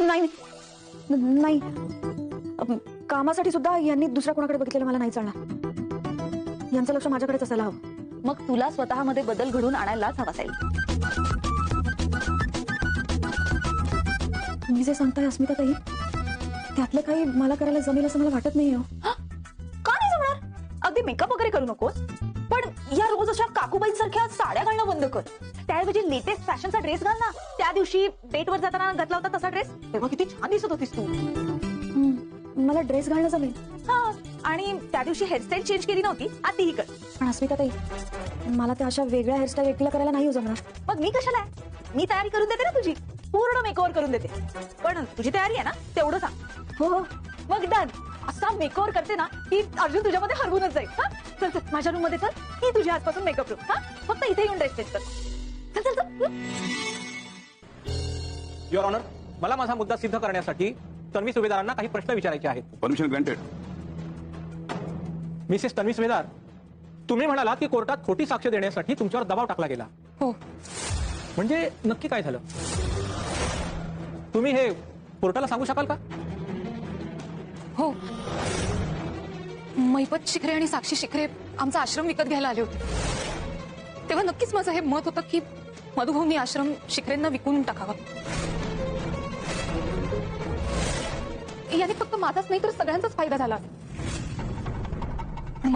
नाही नाही. अम, कामासाठी सुद्धा यांनी दुसऱ्या कोणाकडे बघितलेलं मला नाही चालणार. यांचं लक्ष माझ्याकडेच असायला हवं. मग तुला स्वतःमध्ये बदल घडून आणायलाच हवा साईल मी जे सांगताय अस्मिता ताई त्यातलं काही मला करायला जमेल असं मला वाटत नाही हो. का नाही जमणार? अगदी मेकअप वगैरे करू नकोस. पण या रोज अशा काकूबाईंसारख्या साड्या घालणं बंद कर. त्याऐवजी लेटेस्ट फॅशनचा ड्रेस घाल ना. त्या दिवशी डेटवर जाताना घातला होता तसा ड्रेस तेव्हा किती छान दिसत होतीस तू. मला ड्रेस घालणं जमेल. हा आणि त्या दिवशी हेअरस्टाईल चेंज केली नव्हती आता तीही कर. पण अस्मिता ताई मला त्या अशा वेगळ्या हेअरस्टाईल एकटीला करायला नाही हो जमणार. मग मी कशाला? आहे? मी तयारी करून देते ना तुझी. पूर्ण मेकओव्हर करून देते. पण तुझी तयारी आहे ना तेवढं सांग. हो हो. मग डन असा मेकओव्हर करते ना की अर्जुन तुझ्यामध्ये हरवूनच जाईल. हा? चल चल माझ्या रूममध्ये चल. ही तुझ्या आजपासून मेकअप रूम हा? फक्त इथे येऊन ड्रेस चेंज कर. युअर ऑनर मला माझा मुद्दा सिद्ध करण्यासाठी तन्वी सुभेदारांना काही प्रश्न विचारायचे आहेत. Permission granted missus Tanvi Subhedar तुम्ही म्हणालात की कोर्टात खोटी साक्ष देण्यासाठी तुमच्यावर दबाव टाकला गेला. हो. म्हणजे नक्की काय झालं? तुम्ही हे कोर्टाला सांगू शकाल का? हो. मैपत शिखरे आणि साक्षी शिखरे आमचा आश्रम विकत घ्यायला आले होते. तेव्हा नक्कीच माझं हे मत होतं की मधुभाऊनी आश्रम शिकरेंना विकून टाकावा. याने फक्त माझाच नाही तर सगळ्यांचाच फायदा झाला. पण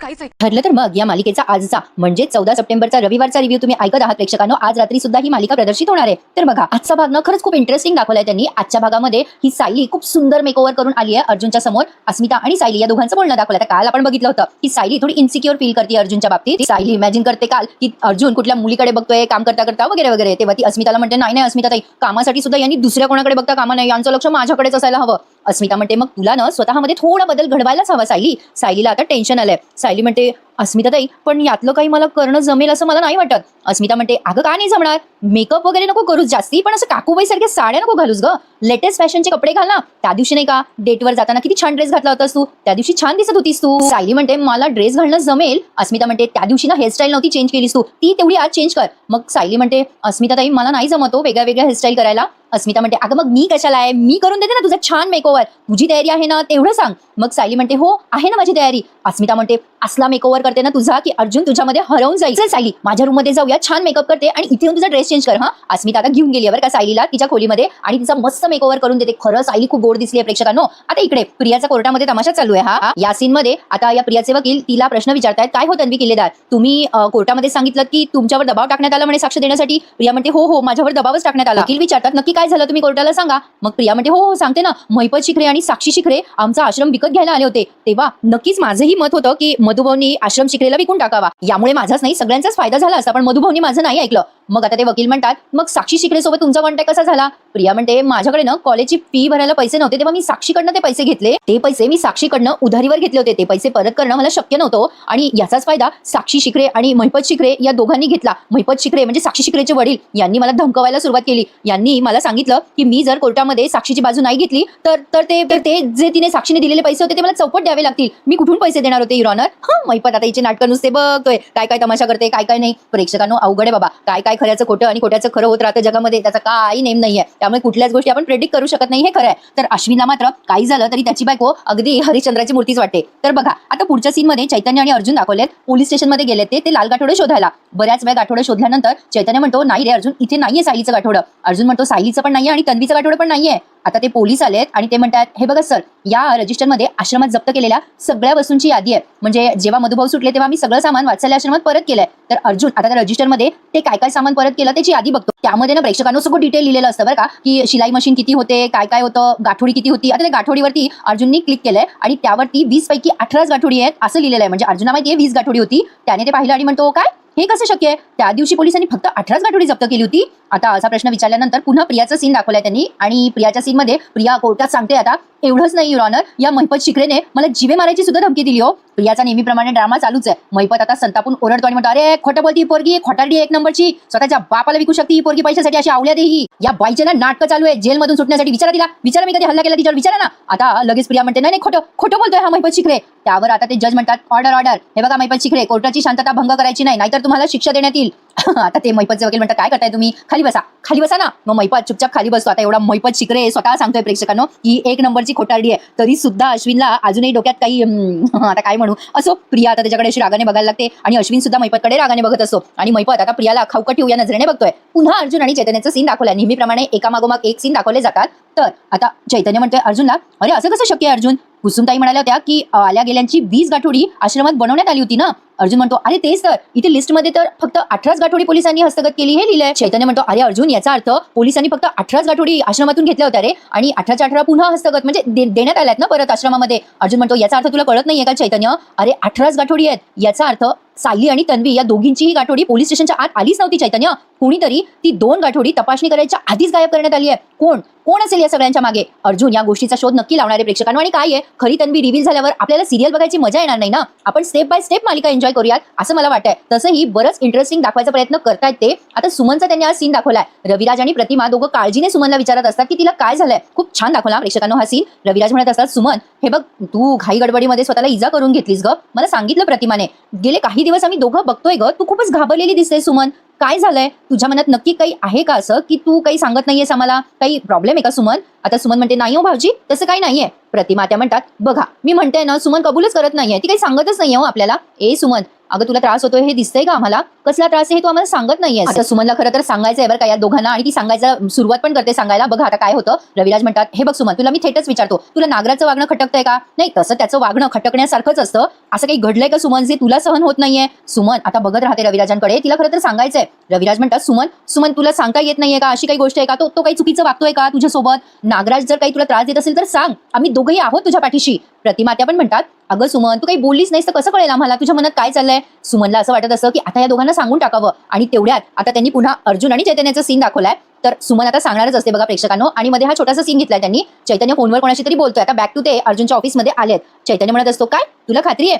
काहीच ठरलं तर मग या मालिकेचा आजचा म्हणजे चौदा सप्टेंबरचा रविवारचा रिव्ह्यू तुम्ही ऐकत आहात प्रेक्षकांनो. आज रात्री सुद्धा ही मालिका प्रदर्शित होणार आहे. तर बघा आजचा भाग ना खरंच खूप इंटरेस्टिंग दाखवलाय त्यांनी. आजच्या भागामध्ये ही सायली खूप सुंदर मेकओव्हर करून आली आहे अर्जुनच्या समोर. अस्मिता आणि सायली या दोघांचं बोलणं दाखवलं. आता काल आपण बघितलं होतं की सायली थोडी इन्सिक्युअर फील करते अर्जुनच्या बाबतीत. सायली इमॅजिन करते काल की अर्जुन कुठल्या मुलीकडे बघतोय काम करता करता वगैरे वगैरे. तेव्हा ती अस्मिताला म्हणते नाही नाही अस्मिता ताई कामासाठी सुद्धा यांनी दुसऱ्या कोणाकडे बघता कामा नाही. यांचं लक्ष माझ्याकडेच असायला हवं. अस्मिता म्हणते मग तुला ना स्वतःमध्ये थोडा बदल घडवायलाच हवा सायली. सायलीला आता टेन्शन आलंय. सायली म्हणते अस्मिता ताई पण यातलं काही मला करणं जमेल असं मला नाही वाटत. अस्मिता म्हणते अगं का नाही जमणार? मेकअप वगैरे नको करूच जास्ती पण असं काकूबाई सारख्या साड्या नको घालूस ग. लेटेस्ट फॅशनचे कपडे घाल ना. त्या दिवशी नाही का डेटवर जाताना किती छान ड्रेस घातला होतास तू. त्या दिवशी छान दिसत होतीस तू. सायली म्हणते मला ड्रेस घालणं जमेल. अस्मिता म्हणते त्या दिवशी ना हेअरस्टाईल नव्हती चेंज केलीस तू. ती तेवढी आज चेंज कर. मग सायली म्हणते अस्मिता ताई मला नाही जमतो हो वेगळ्या वेगळ्या हेअरस्टाईल करायला. अस्मिता म्हणते अगं मग मी कशाला आहे? मी करून देते ना तुझं छान मेकओव्हर तुझी तयारी आहे ना तेवढं सांग. मग सायली म्हणते हो आहे ना माझी तयारी. अस्मिता म्हणते असला मेकओव्हर करते ना तुझा की अर्जुन तुझ्यामध्ये हरवून जाईल. चल सायली माझ्या रूममध्ये जाऊया छान मेकअप करते आणि इथे येऊन तुझा ड्रेस चेंज कर हा? मी आता घेऊन गेली बरं का सायलीला तिच्या खोलीमध्ये आणि तिचा मस्त मेकओव्हर करून देते. खरं सायली खूप गोड दिसली आहे प्रेक्षकांनो. आता इकडे प्रियाचा कोर्टामध्ये तमाशा चालू आहे हा. या सीन मध्ये आता या प्रियाचे वकील तिला प्रश्न विचारतायत काय हो तन्वी किल्लेदार? तुम्ही कोर्टामध्ये सांगितलं की तुमच्यावर दबाव टाकण्यात आला म्हणे साक्ष देण्यासाठी? प्रिया म्हणते हो हो माझ्यावर दबावच टाकण्यात आला. वकील विचारतात नक्की काय झालं? तुम्ही कोर्टाला सांगा. मग प्रिया म्हणते हो हो सांगते ना. महिपत शिखरे आणि साक्षी शिखरे आमचा आश्रम विकत घ्यायला आले होते. तेव्हा नक्कीच माझंही मत होतं की मधुभाऊनी आश्रम शिखरेला विकून टाकावा. यामुळे माझाच नाही सगळ्यांचाच फायदा झाला असता पण मधुभाऊनी माझं नाही ऐकलं. मग आता ते वकील म्हणतात मग साक्षी शिकले सोबत तुमचा कॉन्टॅक्ट कसा झाला? प्रिया म्हणते माझ्याकडे ना कॉलेजची फी भरायला पैसे नव्हते तेव्हा मी साक्षीकडनं ते पैसे घेतले. ते पैसे मी साक्षीकडनं उधारीवर घेतले होते. ते पैसे परत करणं मला शक्य नव्हतं आणि याचाच फायदा साक्षी शिखरे आणि महिपत शिखरे या दोघांनी घेतला. महिपत शिखरे म्हणजे साक्षी शिखरेचे वडील यांनी मला धमकवायला सुरुवात केली. यांनी मला सांगितलं की मी जर कोर्टामध्ये साक्षीची बाजू नाही घेतली तर ते तर ते जे तिने साक्षीने दिलेले पैसे होते ते मला चौपट द्यावे लागतील. मी कुठून पैसे देणार होते युरॉनर हा महिपत आता आईची नाटकं नुसते बघतोय. काय काय तमाशा करते काय काय नाही. प्रेक्षकांनो अवघड आहे बाबा. काय काय खऱ्याचं खोटं आणि खोट्याचं खरं होत राहतं जगामध्ये त्याचा काही नेम नाहीये. त्यामुळे कुठल्याच गोष्टी आपण प्रेडिक्ट करू शकत नाही हे खरं आहे. तर अश्विनला मात्र काही झालं तरी त्याची बायको अगदी हरिश्चंद्राची मूर्तीच वाटते. तर बघा आता पुढच्या सीन मध्ये चैतन्य आणि अर्जुन दाखवलेत. पोलीस स्टेशनमध्ये गेले ते ते लाल गाठोडे शोधायला. बऱ्याच वेळ गाठोडे शोधल्यानंतर चैतन्य म्हणतो नाही रे अर्जुन इथे नाहीये सायलीचं गाठोडं. अर्जुन म्हणतो सायलीचं पण नाहीये आणि तन्वीचं गाठोडं पण नाहीये. आता ते पोलीस आलेत आणि ते म्हणतात हे बघा सर या रजिस्टरमध्ये आश्रमात जप्त केलेल्या सगळ्या वस्तूंची यादी आहे. म्हणजे जेव्हा मधुभाऊ सुटले तेव्हा मी सगळं सामान वाचल्या आश्रमात परत केलंय. तर अर्जुन आता त्या रजिस्टरमध्ये ते काय काय सामान परत केलं त्याची यादी बघतो. त्यामध्ये ना प्रेक्षकांना सगळं डिटेल लिहिलेलं असतं बरं का की शिलाई मशीन किती होते काय काय होतं गाठोडी किती होती. आता त्या गाठोडीवरती अर्जुननी क्लिक केलंय आणि त्यावरती वीस पैकी अठराच गाठोडी आहेत असं लिहिलेलं आहे. म्हणजे अर्जुना माहिती आहे वीस गाठोडी होती. त्याने ते पाहिलं आणि म्हणतो काय? हे कसं शक्य आहे? त्या दिवशी पोलिसांनी फक्त अठराच गाठोडी जप्त केली होती. आता असा प्रश्न विचारल्यानंतर पुन्हा प्रियाचा सीन दाखवलाय त्यांनी. आणि प्रियाच्या सीन मध्ये प्रिया कोर्टात सांगते आता एवढंच नाही युर ऑनर या महिपत शिखरेने मला जीवे मारायची सुद्धा धमकी दिली हो. प्रियाचा नेहमीप्रमाणे ड्रामा चालूच आहे. महिपत आता संतापून ओरडतो आणि म्हणतो अरे खोटं बोलती ही पोरगी खोटारडी एक नंबरची. स्वतःच्या बापाला विकू शकते ही पोरगी पैशासाठी अशी आवल्या देही या बाईचे ना नाटकं चालू आहे. जेलमधून सुटण्यासाठी विचारा तिला. विचारा मी कधी हल्ला केला तिच्यावर विचारा ना. आता लगेच प्रिया म्हणते नाही नाही खोटं खोटं बोलतोय हा महिपत शिकरे त्यावर आता ते जज म्हणतात ऑर्डर ऑर्डर हे बघा महिपत शिकरे कोर्टाची शांतता भंग करायची नाही नाहीतर तुम्हाला शिक्षा देण्यात येईल. आता ते मैपतचे वकील म्हणतात काय करताय तुम्ही? खाली बसा. खाली बसा ना. मग मैपत चुपचाप खाली बसतो. आता एवढा मैपत शिकरे स्वतः सांगतोय प्रेक्षकांनो ही एक नंबरची खोटारडी आहे. तरी सुद्धा अश्विनला अजूनही डोक्यात काही आता काय म्हणू? असो प्रिया आता त्याच्याकडे अशी रागाने बघायला लागते आणि अश्विन सुद्धा मैपतकडे रागाने बघत असतो. आणि मैपत आता प्रियाला खाऊकट ठेवू या नजरेने बघतोय. पुन्हा अर्जुन आणि चैतन्याचं सीन दाखवलंय. नेहमीप्रमाणे एका मागोमाग एक सीन दाखवले जातात. तर आता चैतन्य म्हणतोय अर्जुनला अरे असं कसं शक्य आहे अर्जुन? कुसुमताई म्हणाल्या होत्या की आल्या गेल्यांची वीस गाठोडी आश्रमात बनवण्यात आली होती ना? अर्जुन म्हणतो अरे तेच तर. इथे लिस्टमध्ये तर फक्त अठराच गाठोडी पोलिसांनी हस्तगत केली हे लिहिलंय. चैतन्य म्हणतो अरे अर्जुन याचा अर्थ पोलिसांनी फक्त अठराच गाठोडी आश्रमातून घेतल्या होत्या रे आणि अठराच्या अठरा पुन्हा हस्तगत म्हणजे देण्यात आल्यात ना परत आश्रमामध्ये. अर्जुन म्हणतो याचा अर्थ तुला कळत नाहीये का चैतन्य? अरे अठराच गाठोडी आहेत. याचा अर्थ सायली आणि तन्वी या दोघींचीही गाठोडी पोलीस स्टेशनच्या आत आलीच नव्हती चैतन्य. कोणीतरी ती दोन गाठोडी तपासणी करायच्या आधीच गायब करण्यात आली आहे. कोण? कोण असेल या सगळ्यांच्या मागे? अर्जुन या गोष्टीचा शोध नक्की लावणारे प्रेक्षकांना. आणि काय आहे? खरी तन्वी रिव्हील झाल्यावर आपल्याला सिरियल बघायची मजा येणार नाही ना? आपण स्टेप बाय स्टेप मालिका एन्जॉय करूयात असं मला वाटतंय. तसंही बरंच इंटरेस्टिंग दाखवायचा प्रयत्न करतायत ते. आता सुमनचा त्यांनी आज सीन दाखवलाय. रविराज आणि प्रतिमा दोघं काळजीने सुमनला विचारत असतात की तिला काय झालंय. खूप छान दाखवला प्रेक्षकांनो हा सीन रविराज म्हणत असतात सुमन हे बघ तू घाई गडबडीमध्ये स्वतःला इजा करून घेतलीस ग. मला सांगितलं प्रतिमाने. गेले काही दिवस आम्ही दोघं बघतोय ग. तू खूपच घाबरलेली दिसते सुमन. काय झालंय? तुझ्या मनात नक्की काही आहे का असं? की तू काही सांगत नाहीयेस आम्हाला? काही प्रॉब्लेम आहे का सुमन? आता सुमन म्हणते नाही हो भाऊजी तसं काही नाहीये. प्रतिमा त्या म्हणतात बघा मी म्हणते ना सुमन कबूलच करत नाहीये. ती काही सांगतच नाहीये हो आपल्याला. ए सुमन अगं तुला त्रास होतोय हे दिसतंय का आम्हाला? कसला त्रास आहे हे तू आम्हाला सांगत नाहीये आता सुमनला खरं तर सांगायचं आहे बरं का या दोघांना आणि ती सांगायचं सुरुवात पण करते सांगायला. बघा आता काय होतं. रविराज म्हणतात हे बघ सुमन तुला मी थेटच विचारतो. तुला नागराचं वागणं खटकतंय का? नाही तसं त्याचं वागणं खटकण्यासारखंच असतं. असं काही घडलंय का सुमन जे तुला सहन होत नाहीये? सुमन आता बघत राहते रविराजांकडे. तिला खरं तर सांगायचंय. रविराज म्हणतात सुमन सुमन तुला सांगता येत नाहीये का? अशी काही गोष्ट आहे का? तो तो काही चुकीचं वागतोय का तुझ्यासोबत? नागराज जर काही तुला त्रास देत असेल तर सांग. आम्ही दोघंही आहोत तुझ्या पाठीशी. प्रतिमा त्या पण म्हणतात अगं सुमन तू काही बोललीच नाहीस तर कसं कळेल आम्हाला? तुझ्या मनात काय चाललंय? सुमनला असं वाटत असं की आता या दोघांना सांगून टाकावं. आणि तेवढ्यात आता त्यांनी पुन्हा अर्जुन आणि चैतन्याचा सीन दाखवलाय. तर सुमन आता सांगणारच असते बघा प्रेक्षकांनो. आणि मध्ये हा छोटासा सीन घेतलाय त्यांनी. चैतन्य फोनवर कोणाशी तरी बोलतोय. आता बॅक टू ते अर्जुनच्या ऑफिसमध्ये आलेत. चैतन्य म्हणत असतो काय? तुला खात्री आहे?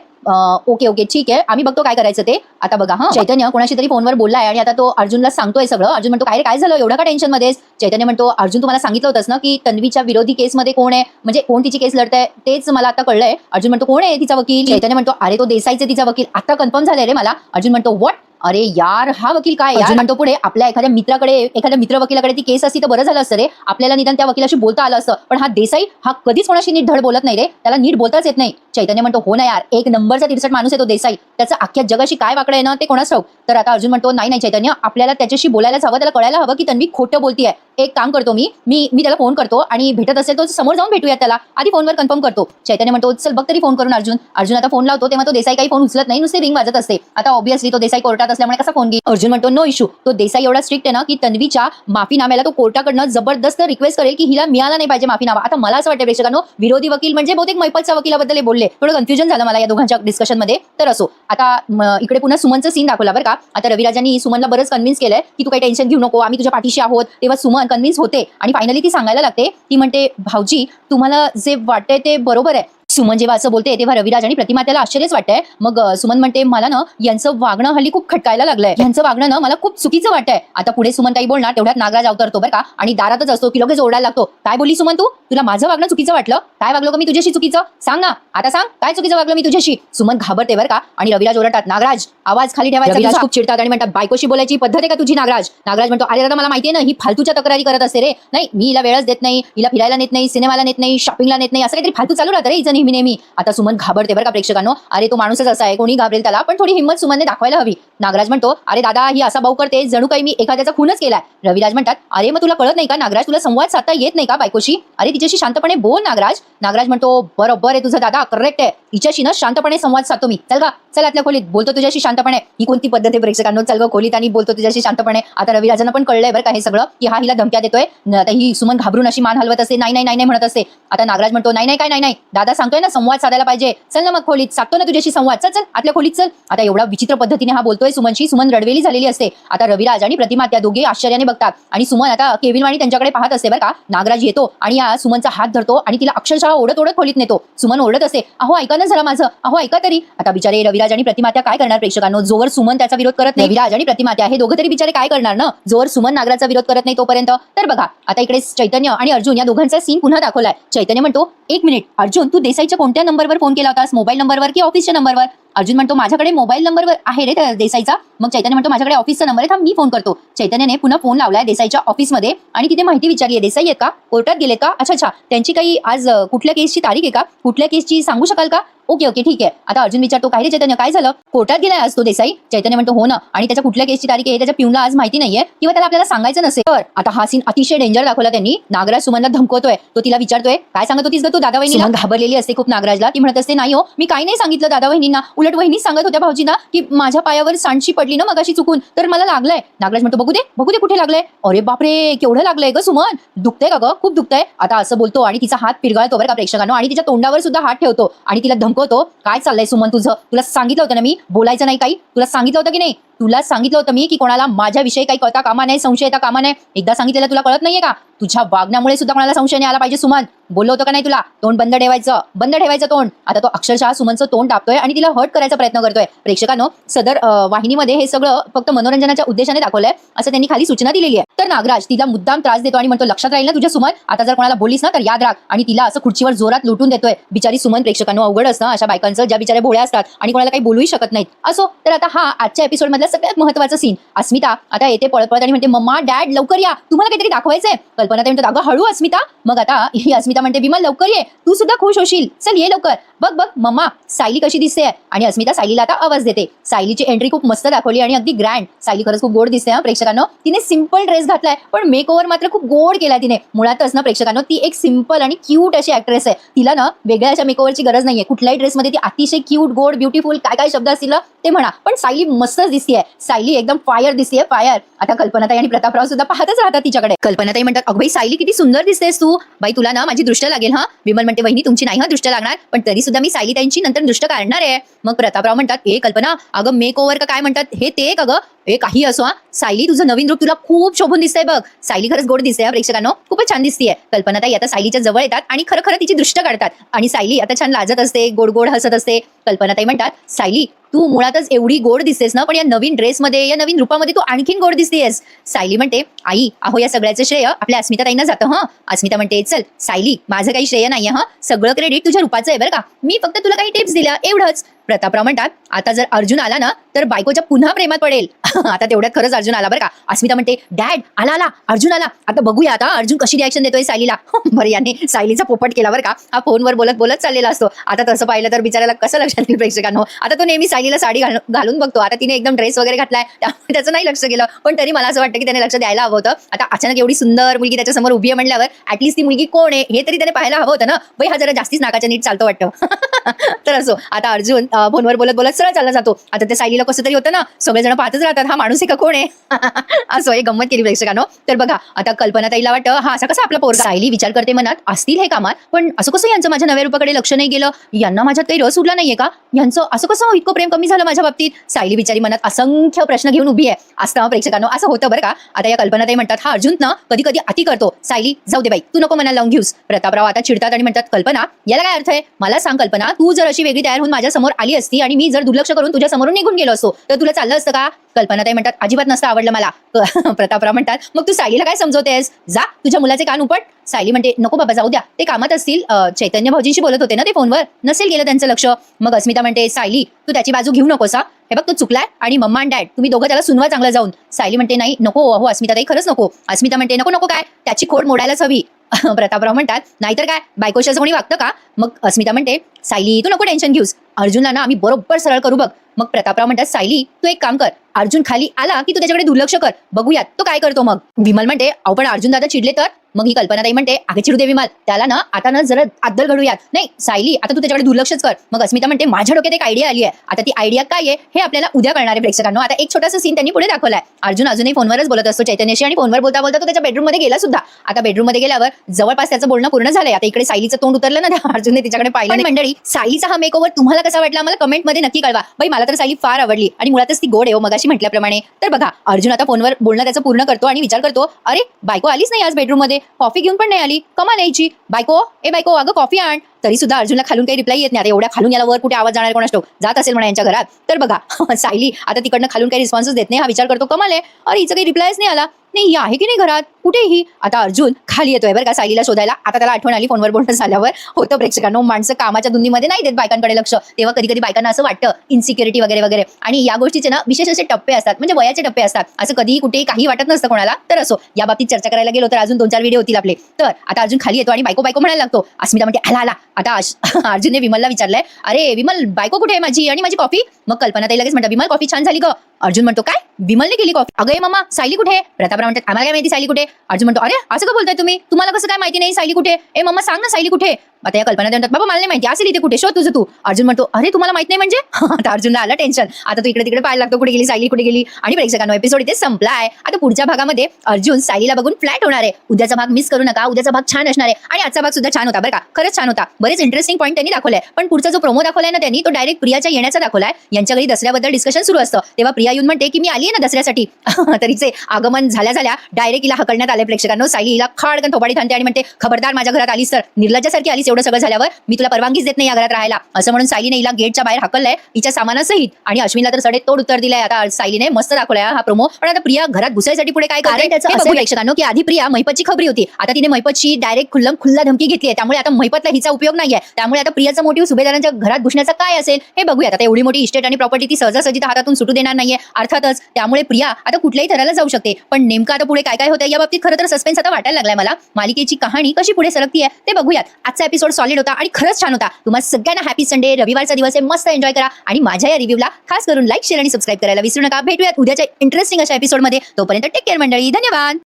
ओके ओके ठीक आहे. आम्ही बघतो काय करायचं ते. आता बघा हा. चैतन्य कोणाशी तरी फोनवर बोललाय आणि आता तो अर्जुनला सांगतोय सगळं. अर्जुन म्हणतो काय काय झालं? एवढं का टेन्शन मध्येच चैतन्य म्हणतो अर्जुन तुम्हाला सांगितलं होतंस ना की तन्वीच्या विरोधी केसमध्ये कोण आहे? म्हणजे कोण तिची केस लढतंय? तेच मला आता कळलंय. अर्जुन म्हणतो कोण आहे तिचा वकील? चैतन्य म्हणतो अरे तो देसाईचे तिचा वकील. आता कन्फर्म झालंय रे मला. अर्जुन म्हणतो व्हॉट अरे यार हा वकील काय? अर्जुन म्हणतो पुढे आपल्या एखाद्या मित्राकडे एखाद्या मित्र वकिलाकडे ती केस असती तर बरं झालं असतं रे. आपल्याला निदान त्या वकिलाशी बोलता आलं असतं. पण हा देसाई हा कधीच कोणाशी नीट धड बोलत नाही रे. त्याला नीट बोलताच येत नाही. चैतन्य म्हणतो हो ना यार एक नंबरचा तिरसट माणूस आहे तो देसाई. त्याचं अख्ख्या जगाशी काय वाकडं आहे ना ते कोणाच ठाऊक? तर आता अर्जुन म्हणतो नाही नाही चैतन्य आपल्याला त्याच्याशी बोलायलाच हवं त्याला कळायला हवं की तन्वी खोटं बोलतीये. एक काम करतो मी मी मी त्याला फोन करतो आणि भेटत असेल तो समोर जाऊन भेटूया त्याला. आधी फोनवर कन्फर्म करतो. चैतन्य म्हणतो चल बघ तरी फोन करून अर्जुन. अर्जुन आता फोन लावतो तेव्हा तो देसाई काही फोन उचलत नाही नुसते रिंग वाजत असते. आता ऑब्विसली तो देसाई कोर्टात असल्यामुळे कसा फोन घेईल? अर्जुन म्हणतो नो इशू तो देसाई एवढा स्ट्रिक्ट आहे ना की तन्वीच्या माफीनाम्याला तो कोर्टाकडनं जबरदस्त रिक्वेस्ट करेल की हिला मिळाला नाही पाहिजे माफीनामा. आता मला असं वाटतं प्रेक्षकांनो विरोधी वकील म्हणजे बहुतेक मैपलच्या वकिलाबद्दल बोलले. थोडं कन्फ्युजन झालं मला या दोघांच्या डिस्कशनमध्ये तर असो आता इकडे पुन्हा सुमनचं सीन दाखवला बरं का. आता रविराजांनी सुमनला बरंच कन्व्हिन्स केलंय की तू काही टेन्शन घेऊ नको आम्ही तुझ्या पाठीशी आहोत. तेव्हा सुमन कन्व्हिन्स होते. आणि फायनली ती सांगायला लागते ती म्हणते भाऊजी तुम्हाला जे वाटतंय ते बरोबर आहे. सुमन जेव्हा असं बोलते तेव्हा रविराज आणि प्रतिमा त्याला आश्चर्यच वाटतंय. मग सुमन म्हणते मला ना यांचं वागणं हल्ली खूप खटकायला लागलंय. यांचं वागणं ना मला खूप चुकीचं वाटतंय. आता पुढे सुमन ताई बोलणार तेवढ्यात नागराज अवतरतो बरं का आणि दारातच असतो की लगेच ओरडायला लागतो. काय बोलली सुमन तू? तुला माझं वागणं चुकीचं वाटलं? काय वागलो का मी तुझ्याशी चुकीचं? सांग ना. आता सांग काय चुकीचं वागलं मी तुझ्याशी? सुमन घाबरते बरं का आणि रविराज ओरडतात नागराज आवाज खाली ठेवायचा खूप चिडतात आणि म्हणतात बायकोशी बोलायची पद्धत आहे का तुझी नागराज? नागराज म्हणतो अरे दादा मला माहितीये ना ही फालतूच्या तक्रारी करत असते रे. नाही मी हिला वेळच देत नाही हिला फिरायला नेत नाही सिनेमाला नेत नाही शॉपिंगला नेत नाही असं काहीतरी फालतू चालू राहतं रे हिचं नेहमी नेहमी आता सुमन घाबरते बरं का प्रेक्षकांनो. अरे तो माणूसच असा आहे. कोणी घाबरेल त्याला? पण थोडी हिंमत सुमनने दाखवायला हवी. नागराज म्हणतो अरे दादा ही असा भाऊ करते जणू काही मी एखाद्याचा खूनच केलाय. रविराज म्हणतात अरे मग तुला कळत नाही का? नागराज तुला संवाद साधता येत नाही का बायकोशी? अरे तिच्याशी शांतपणे बोल नागराज. नागराज म्हणतो बरोबर आहे तुझा दादा करेक्ट आहे. तिच्याशी ना शांतपणे संवाद साधतो मी. चल का चल आतल्या खोलीत. बोलतो तुझ्याशी शांतपणे. ही कोणती पद्धत आहे प्रेक्षकांनो? चल ग खोलीत आणि बोलतो तुझ्याशी शांतपणे. आता रविराजांना पण कळलंय बरं का हे सगळं की हा हिला धमक्या देतोय. आता ही सुमन घाबरून अशी मान हलवत असते नाही नाही नाही म्हणत असते. आता नागराज म्हणतो नाही नाही काय नाही नाही. दादा सांगतोय ना संवाद साधायला पाहिजे. चल ना मग खोलीत साधतो ना तुझ्याशी संवाद. चल चल आतल्या खोलीत चल. आता एवढा विचित्र पद्धतीने हा बोलतोय सुमनशी. सुमन रडवेली झालेली असते. आता रविराज आणि प्रतिमा त्या दोघे आश्चर्याने बघतात. आणि सुमन आता केविन वाणी त्यांच्याकडे पाहत असते बरं का. नागराज येतो आणि या सुमनचा हात धरतो आणि तिला अक्षरशः ओढत ओढत खोलीत नेतो. सुमन ओढत असते अहो ऐका ना जरा माझं. अहो ऐका तरी. आता बिचारे रविराज आणि प्रतिमा त्या काय करणार प्रेक्षकांनो? जोवर सुमन त्याचा विरोध करत नाही. रविराज आणि प्रतिमा त्या हे दोघं तरी बिचारे काय करणार ना? जोवर सुमन नागराचा विरोध करत नाही तोपर्यंत. तर बघा आता इकडे चैतन्य आणि अर्जुन या दोघांचा सीन पुन्हा दाखवलाय. चैतन्य म्हणतो एक मिनिट अर्जुन तू देसाईच्या कोणत्या नंबरवर फोन केला होतास? मोबाईल नंबरवर की ऑफिसच्या नंबरवर? अर्जुन म्हणतो माझ्याकडे मोबाईल नंबरवर आहे रे देसाईचा. मग चैतन्य म्हणतो माझ्याकडे ऑफिसचा नंबर आहे थांब मी फोन करतो. चैतन्याने पुन्हा फोन लावलाय देसाईच्या ऑफिसमध्ये आणि तिथे माहिती विचारली आहे देसाई आहेत का? कोर्टात गेले का? अच्छा अच्छा. त्यांची काही आज कुठल्या केसची तारीख आहे का? कुठल्या केसची सांगू शकाल का? ओके ओके ठीक आहे. आता अर्जुन विचारतो काय रे चैतन्य काय झालं? कोर्टात गेलाय आज तो देसाई? चैतन्य म्हणतो हो ना. आणि त्याच्या कुठल्या केसची तारीख आहे हे त्याच्या पिऊनला आज माहिती नाहीये. किंवा त्याला आपल्याला सांगायचं नसेल. तर आता हा सीन अतिशय डेंजर दाखवला त्यांनी. नागराज सुमनला धमकवतोय. तो तिला विचारतोय काय सांगत होतीस तू? दादा वहिनी घाबरलेली असते खूप नागराजला. ती म्हणत असते नाही हो मी काही नाही सांगितलं दादा वहिनींना उलट वहिनीच सांगत होत्या भाऊजींना की माझ्या पायावर सांडशी पडली ना मगाशी चुकून. तर मला लागलंय. नागराज म्हणतो बघू दे बघू दे कुठे लागलंय. अरे बापरे केवढं लागलंय ग सुमन? दुखतंय का ग? खूप दुखतंय. आता असं बोलतो आणि तिचा हात पिरगाळतो बरं का प्रेक्षकांनो. आणि तिच्या तोंडावर सुद्धा हात ठेवतो. आणि तिला धमक धमकवतो काय चाललंय सुमन तुझं? तुला सांगितलं होतं ना मी? बोलायचं नाही काही? तुला सांगितलं होतं की नाही? तुला सांगितलं होतं मी की कोणाला माझ्याविषयी काही कळता कामा नाही संशय येता कामा नाही एकदा सांगितलेलं तुला कळत नाहीये का? तुझ्या वागण्यामुळे सुद्धा कोणाला संशय नाही आला पाहिजे सुमन. बोललो होतं का नाही तुला? तोंड बंद ठेवायचं. बंद ठेवायचं तोंड. आता तो अक्षरशः सुमनचं तोंड टाकतोय आणि तिला हट करायचा प्रयत्न करतोय. प्रेक्षकांनो सदर वाहिनीमध्ये हे सगळं फक्त मनोरंजनाच्या उद्देशाने दाखवलंय असं त्यांनी खाली सूचना दिलेली आहे. तर नागराज तिला मुद्दाम त्रास देतो आणि म्हणतो लक्षात राहील ना तुझ्या सुमन? आता जर कोणाला बोललीस ना तर याद राख. आणि तिला असं खुर्चीवर जोरात लुटून देतोय. बिचारी सुमन प्रेक्षकांनो अवघड असतं. अशा बायकांचं ज्या बिचाऱ्या भोळ्या असतात आणि कोणाला काही बोलूही शकत नाहीत. असो तर आता हा आजच्या एपिसोड मधला सगळ्यात महत्त्वाचा सीन अस्मिता आता येते पळत पळत आणि म्हणते मम्मा डॅड लवकर या. तुम्हाला काहीतरी दाखवायचंय. कल्पना ते म्हणतात अगं हळू अस्मिता. मग आता ही अस्मिता म्हणते विमल लवकर ये. तू सुद्धा खुश होशील. चल ये लवकर. बघ बघ मम्मा सायली कशी दिसते आणि अस्मिता सायलीला आता आवाज देते. सायलीची एंट्री खूप मस्त दाखवली आणि अगदी ग्रँड सायली खरंच खूप गोड दिसते हा प्रेक्षकांनो. तिने सिंपल ड्रेस घातलाय पण मेक ओव्हर मात्र खूप गोड केलाय तिने. मुळातच ना प्रेक्षकांनो ती एक सिंपल आणि क्यूट अशी ऍक्ट्रेस आहे. तिला ना वेगळ्या अशा मेकओव्हरची गरज नाहीये. कुठल्याही ड्रेसमध्ये ती अतिशय क्यूट गोड ब्युटिफुल काय काय शब्द असतील ते म्हणा. पण सायली मस्तच दिसतीये सायली एकदम फायर दिसतीये फायर आता कल्पनाताई आणि प्रतापराव सुद्धा पाहतच राहतात तिच्याकडे. कल्पनाताई म्हणतात अगं बाई सायली किती सुंदर दिसतेस तू. बाई तुला ना माझी दृष्ट लागेल हा. विमल म्हणते वहिनी तुमची नाही हा दृष्ट लागणार. पण तरी सुद्धा मी सायली त्यांची नंतर दृष्ट काढणार आहे. मग प्रतापराव म्हणतात हे कल्पना अगं मेक ओव्हर का काय म्हणतात? हे ते का हे काही असो हा. सायली तुझं नवीन रूप तुला खूप शोभून दिसतंय बघ. सायली खरंच गोड दिसते प्रेक्षकांना प्रेक्षकांनो. खूपच छान दिसतीये. कल्पनाताई आता सायलीच्या जवळ येतात आणि खरं खरं तिची दृष्ट काढतात. आणि सायली आता छान लाजत असते गोड गोड हसत असते. कल्पनाताई म्हणतात सायली तू मुळातच एवढी गोड दिसतेस ना पण या नवीन ड्रेसमध्ये या नवीन रूपामध्ये तू आणखीन गोड दिसतेस सायली म्हणते आई अहो या सगळ्याचं श्रेय आपल्या अस्मिताताईंना जातं हं. अस्मिता म्हणते चल सायली माझं काही श्रेय नाहीये हं. सगळं क्रेडिट तुझ्या रूपाचं आहे बरं का. मी फक्त तुला काही टिप्स दिल्या एवढंच. प्रतापराव म्हणतात आता जर अर्जुन आला ना तर बायकोच्या पुन्हा प्रेमात पडेल. आता तेवढ्यात खरंच अर्जुन आला बरं का. अस्मिता म्हणते डॅड आला आला अर्जुन आला. आता बघूया आता अर्जुन कशी रिॲक्शन देतोय सायलीला. बरं याने सायलीचा पोपट केला बरं का. हा फोनवर बोलत बोलत चाललेला असतो. आता तसं पाहिलं तर बिचाराला कसं लक्षात येईल प्रेक्षकांनो. आता तो नेहमी सायलीला साडी घालून बघतो. आता तिने एकदम ड्रेस वगैरे घातलाय. त्यामुळे त्याचं नाही लक्ष गेलं. पण तरी मला असं वाटतं की त्याने लक्ष द्यायला हवं होतं. आता अचानक एवढी सुंदर मुलगी त्याच्यासमोर उभी आहे म्हणल्यावर ऍटलीस्ट ती मुलगी कोण आहे? हे तरी त्याने पाहायला हवं होतं ना. बाई हा जरा जास्तीच नाकाच्या नीट चालतो वाटतं. तर असो आता अर्जुन फोनवर बोलत बोलत सरळ चालला जातो. आता त्या सायलीला कसं तरी होतं ना सगळेजण पाहतच राहतात हा माणूस आहे का कोण आहे? असं हे गंमत केली प्रेक्षकांनो. तर बघा आता कल्पना ताईला वाटतं हा असा कसा आपला पोरगा सायली विचार करते मनात असतील हे कामात पण असं कसं यांचं माझ्या नव्या रूपाकडे लक्ष नाही गेलं? यांना माझ्यात काही रस उरला नाहीये का? यांचं असं कसं इतकं प्रेम कमी झालं माझ्या बाबतीत? सायली बिचारी मनात असंख्य प्रश्न घेऊन उभी आहे. असं प्रेक्षकांनो असं होतं बरं का? आता या कल्पना ताई म्हणतात हा अर्जुन ना कधी कधी अति करतो. सायली जाऊ दे बाई तू नको मनाला लावून घेऊस. प्रतापराव आता चिडतात आणि म्हणतात कल्पना याला काय अर्थ आहे? मला सांग कल्पना तू जर अशी वेगळी तयार होऊन माझ्यासमोर आली असती आणि मी जर दुर्लक्ष करून तुझ्या समोरून निघून गेलो असतो तर तुला चाललं असतं का? कल्पना म्हणतात अजिबात नसतं आवडलं मला. प्रतापराव म्हणतात मग तू सायलीला काय समजवतेस? जा तुझ्या मुलाचे कान उपट. सायली म्हणते नको बाबा जाऊ द्या. ते कामात असतील चैतन्य भाऊजींशी बोलत होते ना ते फोनवर? नसेल गेलं त्यांचं लक्ष. मग अस्मिता म्हणते सायली तू त्याची बाजू घेऊ नकोस हे बघ तू चुकलाय आणि मम्मा आणि डॅड तुम्ही दोघं त्याला सुनवा चांगलं जाऊन. सायली म्हणते नाही नको अहो अस्मिता ताई खरंच नको. अस्मिता म्हणते नको नको काय? त्याची खोड मोडायलाच हवी. प्रतापराव म्हणतात नाहीतर काय? बायकोशाचं कोणी वागतं का? मग अस्मिता म्हणते सायली तू नको टेन्शन घेऊस. अर्जुनला ना आम्ही बरोबर सरळ करू बघ. मग प्रतापराव म्हणतात सायली तू एक काम कर. अर्जुन खाली आला की तू त्याच्याकडे दुर्लक्ष कर. बघूयात तो काय करतो मग? विमल म्हणते अहो पण अर्जुन दादा चिडले तर? मग ही कल्पना ताई म्हणते आगे चिडू दे विमल. त्याला ना आता ना जरा अद्दल घडूयात. नाही सायली आता तू त्याच्याकडे दुर्लक्षच कर. मग अस्मिता म्हणते माझ्या डोक्यात एक आयडिया आली आहे आता ती आयडिया काय आहे हे आपल्याला उद्या कळणार आहे प्रेक्षकांनो. आता एक छोटासा सीन त्यांनी पुढे दाखवलाय. अर्जुन अजूनही फोनवरच बोलत असतो चैतन्यशी आणि फोनवर बोलता बोलता तो त्याच्या बेडरूममध्ये गेला सुद्धा. आता बेडरूममध्ये गेल्यावर जवळपास त्याचं बोलणं पूर्ण झालंय. आता इकडे सायलीचं तोंड उतरलं ना त्या अर्जुनने तिच्याकडे पाहिलं आणि मंडळी सायलीचा हा मेक ओव्हर तुम्हाला कसा वाटला? मला कमेंटमध्ये नक्की कळवा. बाई मला तर सायली फार आवडली आणि मुळातच ती गोड आहे हो मगाशी म्हटल्याप्रमाणे तर बघा अर्जुन आता फोनवर बोलणं त्याचं पूर्ण करतो आणि विचार करतो अरे बायको आलीच नाही आज बेडरूममध्ये कॉफी घेऊन पण नाही आली. कमा न्यायची बायको ए बायको अगं कॉफी आण. तरी सुद्धा अर्जुनला खालून काही रिप्लाय येत नाही. आता एवढ्या खालून याला वर कुठे आवाज जाणार कोणास ठाऊक. जात असेल म्हणा यांच्या घरात. तर बघा सायली आता तिकडनं खालून काही रिस्पॉन्सच देत नाही. हा विचार करतो कमाल आहे. अरे हिचं काही रिप्लायच नाही आला. नाही आहे की नाही घरात? कुठेही? आता अर्जुन खाली येतोय बरं का सायलीला शोधायला. आता त्याला आठवण आली फोनवर बोलणं झाल्यावर. होतं प्रेक्षकांना माणसं कामाच्या दुनीमध्ये नाही देत बायकांकडे लक्ष. तेव्हा कधी कधी बायकांना असं वाटतं इन्सिक्युरिटी वगैरे वगैरे. आणि या गोष्टीचे ना विशेष असे टप्पे असतात. म्हणजे वयाचे टप्पे असतात. असं कधीही कुठेही काही वाटत नसतं कोणाला तर असो. या बाबतीत चर्चा करायला गेलो तर अजून दोन चार व्हिडिओ होतील आपले. तर आता अर्जुन खाली येतो आणि बायको बायको म्हणायला लागतो. अस्मिता म्हणते आला आला. आता अर्जुनने विमलला विचारलंय अरे विमल बायको कुठे आहे माझी? आणि माझी कॉफी मग कल्पना ताई लगेच म्हणतात विमल कॉफी छान झाली ग. अर्जुन म्हणतो काय? विमलने केली कॉफी अगं मामा सायली कुठे आहे? बाबरा म्हणतात आम्हाला काय माहिती सायली कुठे? अर्जुन म्हणतो अरे असं का बोलताय तुम्ही? तुम्हाला कसं काय माहिती नाही सायली कुठे? ए मम्मा सांग ना सायली कुठे? आता या कल्पना म्हणतात बाबा मला नाही माहिती असेल इथे कुठे? शोध तुझं तू. अर्जुन म्हणतो अरे तुम्हाला माहीत नाही म्हणजे? आता अर्जुनला आलं टेन्शन आता तू इकडे तिकडे पाहायला लागतो कुठे गेली सायली कुठे गेली? आणि प्रेक्षकांनो एपिसोड इथे संपलाय. आता पुढच्या भागामध्ये अर्जुन सायलीला बघून फ्लॅट होणार आहे. उद्याचा भाग मिस करू नका उद्याचा भाग छान असणार आहे. आणि आजचा भाग सुद्धा छान होता बरं का? खरंच छान होता. बरेच इंटरेस्टिंग पॉईंट त्यांनी दाखवलाय. पण पुढचा जो प्रोमो दाखवलाय ना त्यांनी तो डायरेक्ट प्रियाच्या येण्याचा दाखवलाय. यांच्या घरी दसऱ्याबद्दल डिस्कशन सुरू असतं. तेव्हा प्रिया येऊन म्हणते की मी आली आहे ना दसऱ्यासाठी. तरीचे आगमन झाल्या झाल्या डायरेक्ट हिला हकलण्यात आले प्रेक्षकांनो. सायली हिला खाडकन थोबाडी थांबते आणि म्हणते खबरदार माझ्या घरात आलीस तर. निर्लज्जासारखी आलीस एवढं सगळं झाल्यावर मी तुला परवानगीच देत नाही या घरात राहायला. असं म्हणून सायलीने हिला गेटच्या बाहेर हकललंय हिच्या सामानासहित. आणि अश्विनला तर सडे तोड उत्तर दिलंय. आता सायलीने मस्त दाखवलाय हा प्रोमो पण आता प्रिया घरात घुसायसाठी पुढे काय करते? त्याचं प्रेक्षकांनो की आधी प्रिया महिपतची खबरी होती. आता तिने महिपतची डायरेक्ट खुल्लम खुल्ला धमकी घेतली आहे त्यामुळे आता महिपतला हिचा उपयोग नाहीये. त्यामुळे आता प्रियाचा मोटिव्ह सुभेदारांच्या घरात घुसण्याचा काय असेल हे बघूयात. आता एवढी मोठी इस्टेट आणि प्रॉपर्टी ती सहजासहजी हातातून सुटू देणार नाहीये. अर्थातच त्यामुळे प्रिया आता कुठल्याही थराला जाऊ शकते. पण नेमकं आता पुढे काय काय होतं या बाबतीत खरं तर सस्पेन्स आता वाटायला लागलाय मला. मालिकेची कहाणी कशी पुढे सरकती आहे ते बघूयात. आजचा एपिसोड सॉलिड होता आणि खरंच छान होता. तुम्हाला सगळ्यांना हॅपी संडे रविवारचा दिवस आहे. मस्त एन्जॉय करा. आणि माझ्या या रिव्ह्यूला खास करून लाईक शेअर आणि सबस्क्राईब करायला विसरू नका. भेटूयात उद्याच्या इंटरेस्टिंग अशा एपिसोडमध्ये तोपर्यंत टेक केअर मंडळी. धन्यवाद!